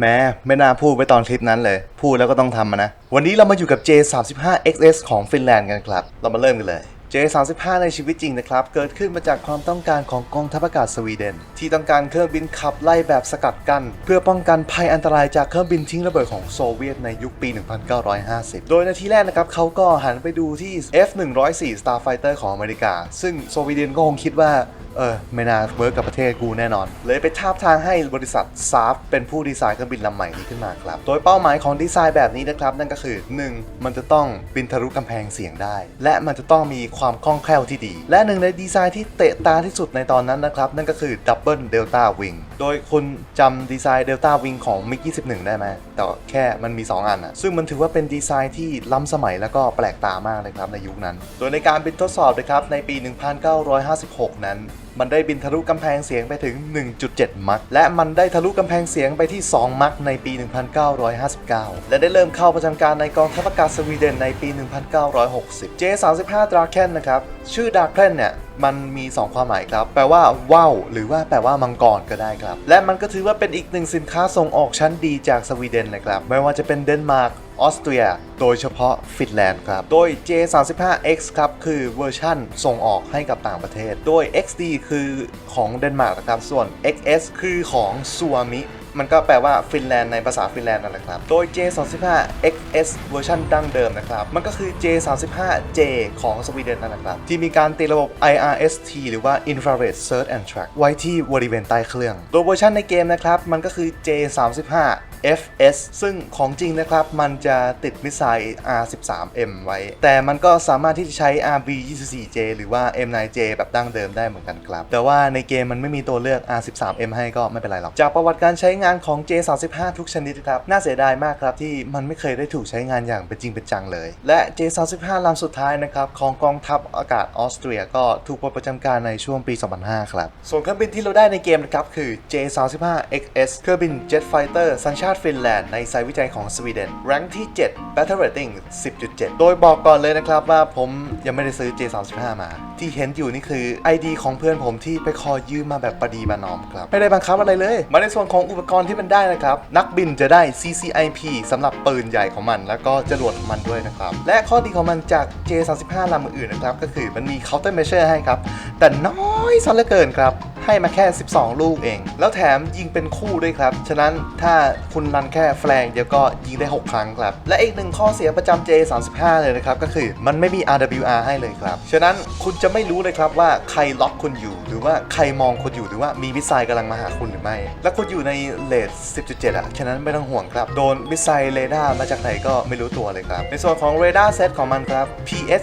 แม้ไม่น่าพูดไปตอนคลิปนั้นเลย พูดแล้วก็ต้องทำนะ วันนี้เรามาอยู่กับ J35XS ของฟินแลนด์กันครับ เรามาเริ่มกันเลย J35 ในชีวิตจริงนะครับ เกิดขึ้นมาจากความต้องการของกองทัพอากาศสวีเดน ที่ต้องการเครื่องบินขับไล่แบบสกัดกั้นเพื่อป้องกันภัยอันตรายจากเครื่องบินทิ้งระเบิดของโซเวียตในยุคปี 1950 โดยในทีแรกนะครับเขาก็หันไปดูที่ F104 Starfighter ของอเมริกา ซึ่งสวีเดนก็คงคิดว่าเออไม่น่าเวิร์กกับประเทศกูแน่นอน เลยไปทาบทางให้บริษัทซาฟเป็นผู้ดีไซน์เครื่องบินลำใหม่นี้ขึ้นมาครับ โดยเป้าหมายของดีไซน์แบบนี้นะครับ นั่นก็คือ 1. มันจะต้องบินทะลุกำแพงเสียงได้ และมันจะต้องมีความความคล่องแคล่วที่ดี และหนึ่งในดีไซน์ที่เตะตาที่สุดในตอนนั้นนะครับ นั่นก็คือดับเบิลเดลต้าวิงโดยคุณจำดีไซน์เดลต้าวิงของ MiG 21 ได้ไหมแต่แค่มันมี 2 อันอะซึ่งมันถือว่าเป็นดีไซน์ที่ล้ำสมัยแล้วก็แปลกตามากเลยครับในยุคนั้น โดยในการบินทดสอบนะครับในปี 1956 นั้น มันได้บินทะลุกำแพงเสียงไปถึง 1.7 มัคและมันได้ทะลุกำแพงเสียงไปที่ 2 มัคในปี 1959 และได้เริ่มเข้าประจำการในกองทัพอากาศสวีเดนในปี 1960 J35 Draken นะครับ ชื่อ Draken เนี่ย มันมี2ความหมายครับ แปลว่าว่าวหรือว่าแปลว่ามังกรก็ได้ครับ และมันก็ถือว่าเป็นอีกหนึ่งสินค้าส่งออกชั้นดีจากสวีเดนนะครับ ไม่ว่าจะเป็นเดนมาร์กออสเตรีย โดยเฉพาะฟินแลนด์ครับ โดย J35X ครับ คือเวอร์ชั่นส่งออกให้กับต่างประเทศ โดย XD คือของเดนมาร์กนะครับ ส่วน XS คือของซัวมิ มันก็แปลว่าฟินแลนด์ในภาษาฟินแลนด์นั่นแหละครับ โดย J35XS เวอร์ชันดั้งเดิมนะครับ มันก็คือ J35J ของสวีเดนนั่นแหละครับ ที่มีการติดระบบ IRST หรือว่า Infrared Search and Track ไว้ที่บริเวณใต้เครื่องโดยเวอร์ชันในเกมนะครับ มันก็คือ J35 FS ซึ่งของจริงนะครับมันจะติดมิสไซล์ R13M ไว้ แต่มันก็สามารถที่จะใช้ RB24J หรือว่า M9J แบบดั้งเดิมได้เหมือนกันครับ แต่ว่าในเกมมันไม่มีตัวเลือก R13M ให้ก็ไม่เป็นไรหรอก จากประวัติการใช้งานของ J35 ทุกชนิดครับ น่าเสียดายมากครับที่มันไม่เคยได้ถูกใช้งานอย่างเป็นจริงเป็นจังเลย และ J35 ลำสุดท้ายนะครับของกองทัพอากาศออสเตรีย ก็ถูกปลดประจำการในช่วงปี 2005 ครับ ส่วนเครื่องบินที่เราได้ในเกมนะครับคือ J35XS เครื่องบิน Jet Fighter สัญชาติฟินแลนด์ในไซต์วิจัยของสวีเดนแรงที่ 7 Battle Rating 10.7 โดยบอกก่อนเลยนะครับว่าผมยังไม่ได้ซื้อ J35 มา ที่เห็นอยู่นี่คือ ID ของเพื่อนผมที่ไปขอยืมมาแบบประดีบานอมครับ ไม่ได้บังคับอะไรเลย มาในส่วนของอุปกรณ์ที่มันได้นะครับ นักบินจะได้ CCIP สำหรับปืนใหญ่ของมัน แล้วก็จรวดของมันด้วยนะครับ และข้อดีของมันจาก J35 ลำอื่นนะครับก็คือมันมี counter measure ให้ครับแต่น้อยซะเหลือเกินครับ ให้มาแค่ 12 ลูกเอง แล้วแถมยิงเป็นคู่ด้วยครับ ฉะนั้นถ้าคุณรันแค่แฟลงเดียวก็ยิงได้ 6 ครั้งครับ และอีกหนึ่งข้อเสียประจำ J35 เลยนะครับ ก็คือมันไม่มี RWR ให้เลยครับ ฉะนั้นคุณจะไม่รู้เลยครับว่าใครล็อกคุณอยู่หรือว่าใครมองคุณอยู่หรือว่ามีมิสไซล์กำลังมาหาคุณหรือไม่ และคุณอยู่ในเลท10.7 อะ ฉะนั้นไม่ต้องห่วงครับ โดนมิสไซล์เรดาร์มาจากไหนก็ไม่รู้ตัวเลยครับ ในส่วนของเรดาร์เซตของมันครับ PS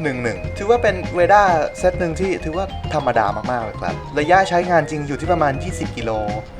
011 ถือว่าเป็นเรดาร์เซตหนึ่งที่ถือว่าธรรมดามากๆเลยครับระยะยะใช้งานจริงอยู่ที่ประมาณ 20 กิโล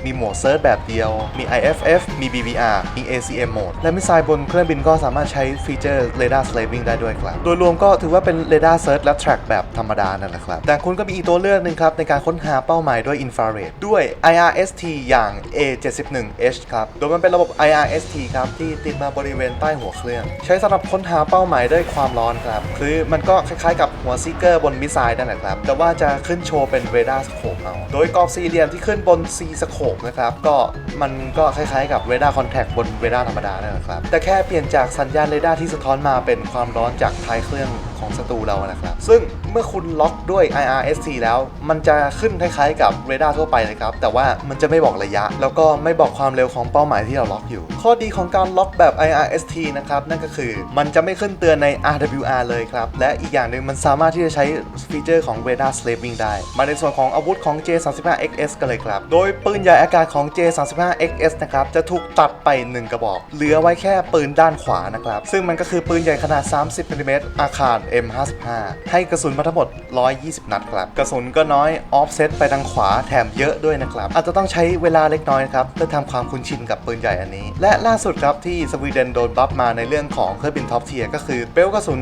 มีโหมดเซิร์ชแบบเดียว มี IFF มี BBR มี ACM โหมด และมิสไซล์บนเครื่องบินก็สามารถใช้ฟีเจอร์เรดาร์สเล v วิ่งได้ด้วยครับ โดยรวมก็ถือว่าเป็นเรดาร์เซิร์ชและ track แบบธรรมดานั่นแหละครับ แต่คุณก็มีอีกตัวเลือกหนึ่งครับ ในการค้นหาเป้าหมายด้วย infrared ด้วย IRST อย่าง A71H ครับ โดยมันเป็นระบบ IRST ครับที่ติดมาบริเวณใต้หัวเครื่อง ใช้สำหรับค้นหาเป้าหมายด้วยความร้อนครับ คือมันก็คล้ายๆ กับหัวซีเกอร์บนมิสไซล์นั่นแหละครับ แต่ว่าจะขึ้นโชว์เป็นเรดาร์สโคปเรา โดยกรอบสี่เหลี่ยมที่ขึ้นบน C สโคปนะครับ ก็มันก็คล้ายๆกับเรดาร์คอนแทคบนเรดาร์ธรรมดานั่นะครับ แต่แค่เปลี่ยนจากสัญญาณเรดาร์ที่สะท้อนมาเป็นความร้อนจากท้ายเครื่อง ของศัตรูเรานะครับ ซึ่งเมื่อคุณล็อกด้วย IRST แล้ว มันจะขึ้นคล้ายๆกับเรดาร์ทั่วไปเลยครับ แต่ว่ามันจะไม่บอกระยะ แล้วก็ไม่บอกความเร็วของเป้าหมายที่เราล็อกอยู่ ข้อดีของการล็อกแบบ IRST นะครับ นั่นก็คือมันจะไม่ขึ้นเตือนใน RWR เลยครับ และอีกอย่างหนึ่งมันสามารถที่จะใช้ฟีเจอร์ของ Radar Slaving ได้ มาในส่วนของอาวุธของ J35XS กันเลยครับ โดยปืนใหญ่อากาศของ J35XS นะครับ จะถูกตัดไป 1 กระบอก เหลือไว้แค่ปืนด้านขวานะครับ ซึ่งมันก็คือปืนใหญ่ขนาด 30มิลิเมตรอาคาร M55 ให้กระสุนมาทั้งหมด 120 นัดครับ กระสุนก็น้อยออฟเซตไปทางขวาแถมเยอะด้วยนะครับ อาจจะต้องใช้เวลาเล็กน้อยครับเพื่อทำความคุ้นชินกับปืนใหญ่อันนี้ และล่าสุดครับที่สวีเดนโดนบัฟมาในเรื่องของเครื่องบินท็อปเทียก็คือเบลกระสุน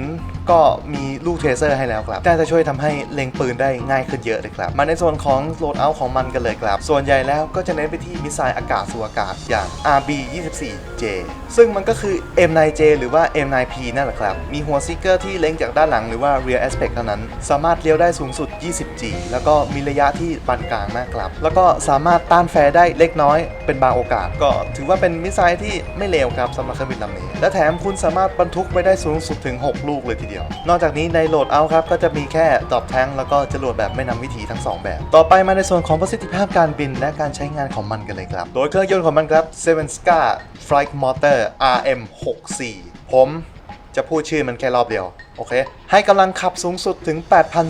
ก็มีลูกเทเซอร์ให้แล้วครับน่าจะช่วยทำให้เล็งปืนได้ง่ายขึ้นเยอะเลยครับมาในส่วนของโหลดเอาของมันกันเลยครับ ส่วนใหญ่แล้วก็จะเน้นไปที่มิสไซล์อากาศสู่อากาศอย่าง RB-24J ซึ่งมันก็คือ M9J หรือว่า M9P นั่นแหละครับ มีหัวซิกเกอร์ที่เล็งจากด้านหลังหรือว่า rear aspect เท่านั้น สามารถเลี้ยวได้สูงสุด 20G แล้วก็มีระยะที่ปานกลางมากครับ แล้วก็สามารถต้านแฟร์ได้เล็กน้อยเป็นบางโอกาส ก็ถือว่าเป็นมิสไซล์ที่ไม่เลวครับสำหรับเครื่องบินลำนี้ และแถมคุณสามารถบรรทุกไปได้สูงสุดถึง 6 ลูกเลยทีเดียวนอกจากนี้ในโหลดเอาครับก็จะมีแค่ดอบแทงแล้วก็จรวดแบบไม่นำวิถีทั้ง 2 แบบ ต่อไปมาในส่วนของประสิทธิภาพการบินและการใช้งานของมันกันเลยครับ โดยเครื่องยนต์ของมันครับ Seven Scar Flight Motor RM64 ผมจะพูดชื่อมันแค่รอบเดียว โอเค ให้กำลังขับสูงสุดถึง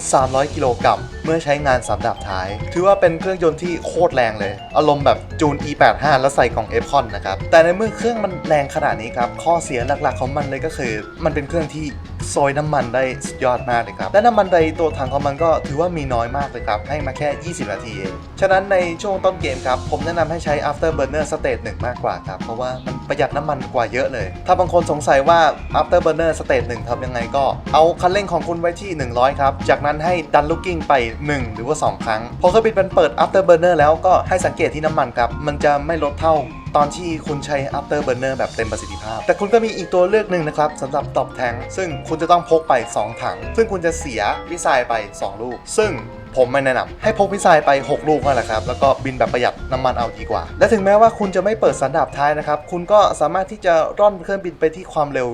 8,300 กิโลกรัม เมื่อใช้งานสามดับท้าย ถือว่าเป็นเครื่องยนต์ที่โคตรแรงเลย อารมณ์แบบจูน E85 แล้วใส่กล่อง f c o n นะครับ แต่ในเมื่อเครื่องมันแรงขนาดนี้ครับ ข้อเสียหลักๆของมันเลยก็คือ มันเป็นเครื่องที่ ซอยน้ำมันได้สุดยอดมากเลยครับ และน้ำมันในตัวถังของมันก็ถือว่ามีน้อยมากเลยครับ ให้มาแค่ 20 นาทีเอง ฉะนั้นในช่วงต้นเกมครับ ผมแนะนำให้ใช้ afterburner stage 1 มากกว่าครับ เพราะว่ามันประหยัดน้ำมันกว่าเยอะเลย ถ้าบางคนสงสัยว่า afterburner stage 1ทำยังไงก็ เอาคันเร่งของคุณไว้ที่ 100 ครับ จากนั้นให้ดันลูกกิ้งไป 1 หรือว่า 2 ครั้ง พอเครื่องบินมันเปิด afterburner แล้วก็ให้สังเกตที่น้ำมันครับ มันจะไม่ลดเท่าตอนที่คุณใช้ afterburner แบบเต็มประสิทธิภาพ แต่คุณก็มีอีกตัวเลือกหนึ่งนะครับสำหรับตอบแทงซึ่งคุณจะต้องพกไป 2 ถัง ซึ่งคุณจะเสียวิสัยไป 2 ลูก ซึ่ง ผมไม่แนะนำให้พกมิสไซล์ไป 6 ลูกนั่นแหละครับ แล้วก็บินแบบประหยัดน้ำมันเอาดีกว่า และถึงแม้ว่าคุณจะไม่เปิดสันดาปท้ายนะครับ คุณก็สามารถที่จะร่อนเครื่องบินไปที่ความเร็ว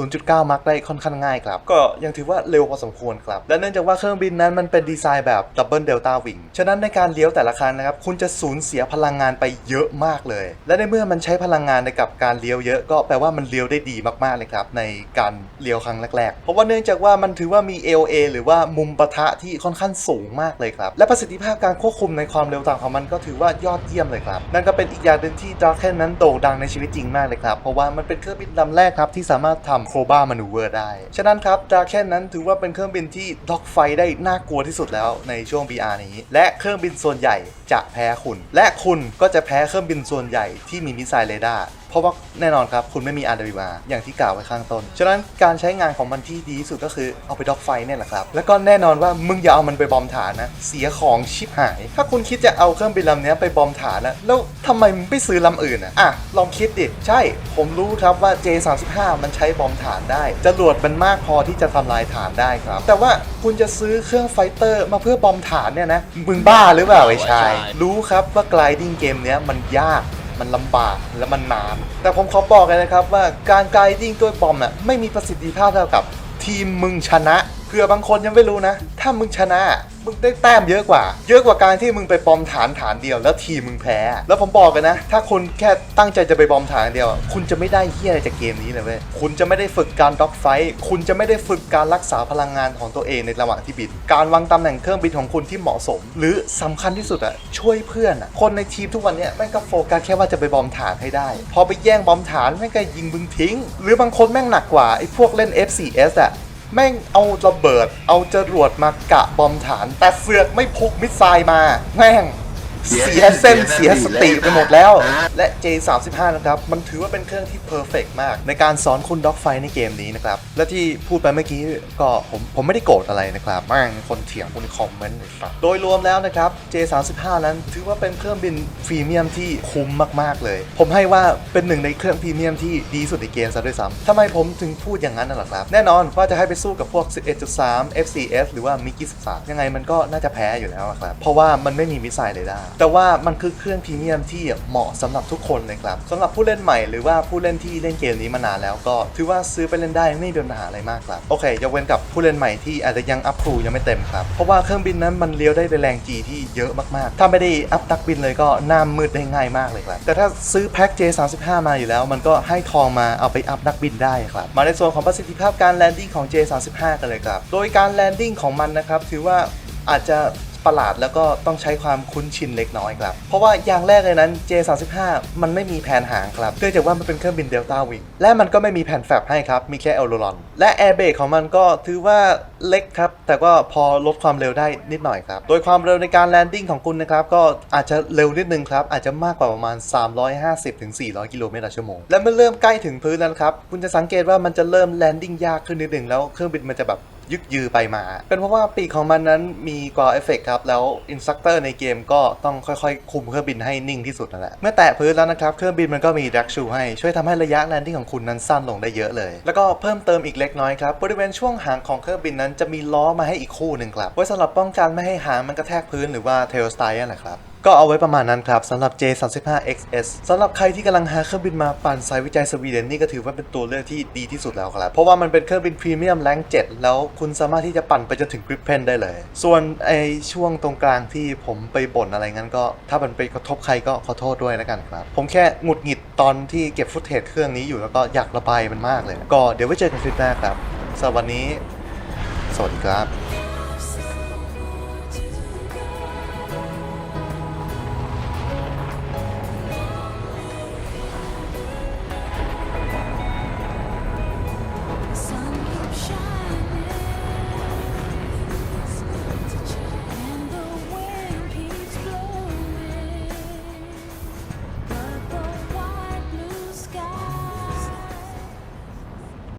0.9 มักได้ค่อนข้างง่ายครับ ก็ยังถือว่าเร็วพอสมควรครับ และเนื่องจากว่าเครื่องบินนั้นมันเป็นดีไซน์แบบดับเบิลเดลต้าวิงฉะนั้นในการเลี้ยวแต่ละครั้งนะครับ คุณจะสูญเสียพลังงานไปเยอะมากเลย และในเมื่อมันใช้พลังงานในกับการเลี้ยวเยอะก็แปลว่ามันเลี้ยวได้ดีมากๆเลยครับในการเลี้ยวครั้งแรกๆ เพราะว่าเนื่องจากว่ามันถือว่ามี AOA หรือว่ามุมปะทะที่ค่อนข้างสูงมากเลยครับ และประสิทธิภาพการควบคุมในความเร็วต่างของมันก็ถือว่ายอดเยี่ยมเลยครับ นั่นก็เป็นอีกอย่างหนึ่งที่ดาร์เคนนั้นโด่งดังในชีวิตจริงมากเลยครับ เพราะว่ามันเป็นเครื่องบินลำแรกครับที่สามารถทำโครบ้ามานูเวอร์ได้ ฉะนั้นครับดาร์เคนนั้นถือว่าเป็นเครื่องบินที่ด็อกไฟได้น่ากลัวที่สุดแล้วในช่วง BR นี้ และเครื่องบินส่วนใหญ่จะแพ้คุณ และคุณก็จะแพ้เครื่องบินส่วนใหญ่ที่มีมิสไซล์เรดาร์ เพราะว่าแน่นอนครับ คุณไม่มี RWR อย่างที่กล่าวไว้ข้างต้น ฉะนั้นการใช้งานของมันที่ดีที่สุดก็คือเอาไปด็อกไฟเนี่ยแหละครับ แล้วก็แน่นอนว่ามึงอย่าเอามันไปบอมฐานนะ เสียของชิบหาย ถ้าคุณคิดจะเอาเครื่องบินลำนี้ไปบอมฐานนะแล้วทำไมมึงไม่ซื้อลำอื่นอะอะลองคิดดิ ใช่ ผมรู้ครับว่า J35 มันใช้บอมฐานได้จรวดมันมากพอที่จะทำลายฐานได้ครับ แต่ว่าคุณจะซื้อเครื่องไฟเตอร์มาเพื่อบอมฐานเนี่ยนะมึงบ้าหรือเปล่าไอ้ชาย รู้ครับว่า gliding เกมเนี้ยมันยาก มันลำบากและมันนาน แต่ผมขอบอกเลยนะครับว่าการไกด์ดิ้งด้วยบอมน่ะไม่มีประสิทธิภาพเท่ากับทีมมึงชนะ เผื่อบางคนยังไม่รู้นะ ถ้ามึงชนะ มึงได้แต้มเยอะกว่า เยอะกว่าการที่มึงไปบอมฐานฐานเดียว แล้วทีมมึงแพ้ แล้วผมบอกกันนะ ถ้าคุณแค่ตั้งใจจะไปบอมฐานเดียว คุณจะไม่ได้เฮียอะไรจากเกมนี้เลยเว้ย คุณจะไม่ได้ฝึกการด็อกไฟท์ คุณจะไม่ได้ฝึกการรักษาพลังงานของตัวเองในระหว่างที่บิน การวางตำแหน่งเครื่องบินของคุณที่เหมาะสม หรือสำคัญที่สุดอะช่วยเพื่อนอะคนในทีมทุกวันเนี้ยแม่งก็โฟกัสแค่ว่าจะไปบอมฐานให้ได้ พอไปแย่งบอมฐานแม่งก็ยิงมึงทิ้ง หรือบางคนแม่งหนักกว่าไอ้พวกเล่น F4S อะ แม่งเอาระเบิด เอาจรวดมากะบอมฐาน แต่เสือกไม่พกมิสไซล์มา แม่ง เสีเสียยเส้นเสีเสียยสสติติไปหมดแล้ว และ J35 นะครับ มันถือว่าเป็นเครื่องที่เพอร์เฟกมาก ในการสอนคุณด็อกไฟในเกมนี้นะครับ และที่พูดไปเมื่อกี้ก็ผมผมไม่ได้โกรธอะไรนะครับแม่งคนเถียงคุณคอมเมนต์เลยครับโดยรวมแล้วนะครับ J35 นั้นถือว่าเป็นเครื่องบินพรีเมียมที่คุ้มมาก ๆ เลย ผมให้ว่าเป็นหนึ่งในเครื่องพรีเมียมที่ดีสุดในเกมซะด้วยซ้ำทำไมผมถึงพูดอย่างนั้นน่ะล่ะครับ แน่นอนว่าจะให้ไปสู้กับพวก 11.3 F4S หรือว่า MiG 13ยังไงมันก็น่าจะแพ้อยู่แล้วอะครับเพราะว่ามันไม่มีมิสไซล์เรดาร์แต่ว่ามันคือเครื่องพรีเมียมที่เหมาะสำหรับทุกคนเลยครับสำหรับผู้เล่นใหม่หรือว่าผู้เล่นที่เล่นเกมนี้มานานแล้วก็ถือว่าซื้อไปเล่นได้ไม่เป็นปัญหาอะไรมากครับโอเคยกเว้นกับผู้เล่นใหม่ที่อาจจะยังอัพครูยังไม่เต็มครับเพราะว่าเครื่องบินนั้นมันเลี้ยวได้ในแรง G ที่เยอะมากๆ ถ้าไม่ได้อัพนักบินเลยก็หน้ามืดได้ง่ายมากเลยครับแต่ถ้าซื้อแพ็ก J35 มาอยู่แล้ว มันก็ให้ทองมาเอาไปอัพนักบินได้ครับมาในส่วนของประสิทธิภาพการแลนดิ้งของ J35 กันเลยครับโดยการแลนดิ้งของมันนะครับถือว่าอาจจะ ประหลาดแล้วก็ต้องใช้ความคุ้นชินเล็กน้อยครับ เพราะว่าอย่างแรกเลยนั้น J35 มันไม่มีแผนหางครับเนื่องจากว่ามันเป็นเครื่องบินเดลต้าวิงและมันก็ไม่มีแผ่นแฟบให้ครับ มีแค่เอลโลรอน และแอร์เบรกของมันก็ถือว่าเล็กครับ แต่ก็พอลดความเร็วได้นิดหน่อยครับ โดยความเร็วในการแลนดิ้งของคุณนะครับ ก็อาจจะเร็วนิดนึงครับ อาจจะมากกว่าประมาณ 350-400 กิโลเมตรต่อชั่วโมง และเมื่อเริ่มใกล้ถึงพื้นแล้วครับ คุณจะสังเกตว่ามันจะเริ่มแลนดิ้งยากขึ้นนิดนึงแล้วเครื่องบินมันจะแบบ ยึกยือไปมา เป็นเพราะว่าปีกของมันนั้นมีกรอเอฟเฟกครับ แล้วอินสตัคเตอร์ในเกมก็ต้องค่อยๆ คุมเครื่องบินให้นิ่งที่สุดนั่นแหละ เมื่อแตะพื้นแล้วนะครับ เครื่องบินมันก็มีดักชูให้ช่วยทำให้ระยะแลนดิ้งของคุณนั้นสั้นลงได้เยอะเลย แล้วก็เพิ่มเติมอีกเล็กน้อยครับ บริเวณช่วงหางของเครื่องบินนั้นจะมีล้อมาให้อีกคู่หนึ่งครับไว้สำหรับป้องกันไม่ให้หางมันกระแทกพื้นหรือว่าเทลสไตล์นั่นแหละครับ ก็เอาไว้ประมาณนั้นครับสำหรับ J35XS สำหรับใครที่กำลังหาเครื่องบินมาปั่นสายวิจัยสวีเดนนี่ก็ถือว่าเป็นตัวเลือกที่ดีที่สุดแล้วครับ เพราะว่ามันเป็นเครื่องบินพรีเมียมแรง7แล้วคุณสามารถที่จะปั่นไปจนถึงกริปเพนได้เลย ส่วนไอช่วงตรงกลางที่ผมไปบ่นอะไรงั้นก็ ถ้ามันไปกระทบใครก็ขอโทษด้วยแล้วกันครับ ผมแค่หงุดหงิดตอนที่เก็บฟุตเทจเครื่องนี้อยู่แล้วก็อยากระบายมันมากเลย ก็เดี๋ยวไว้เจอกันคลิปหน้าครับสำหรับวันนี้ สวัสดีครับ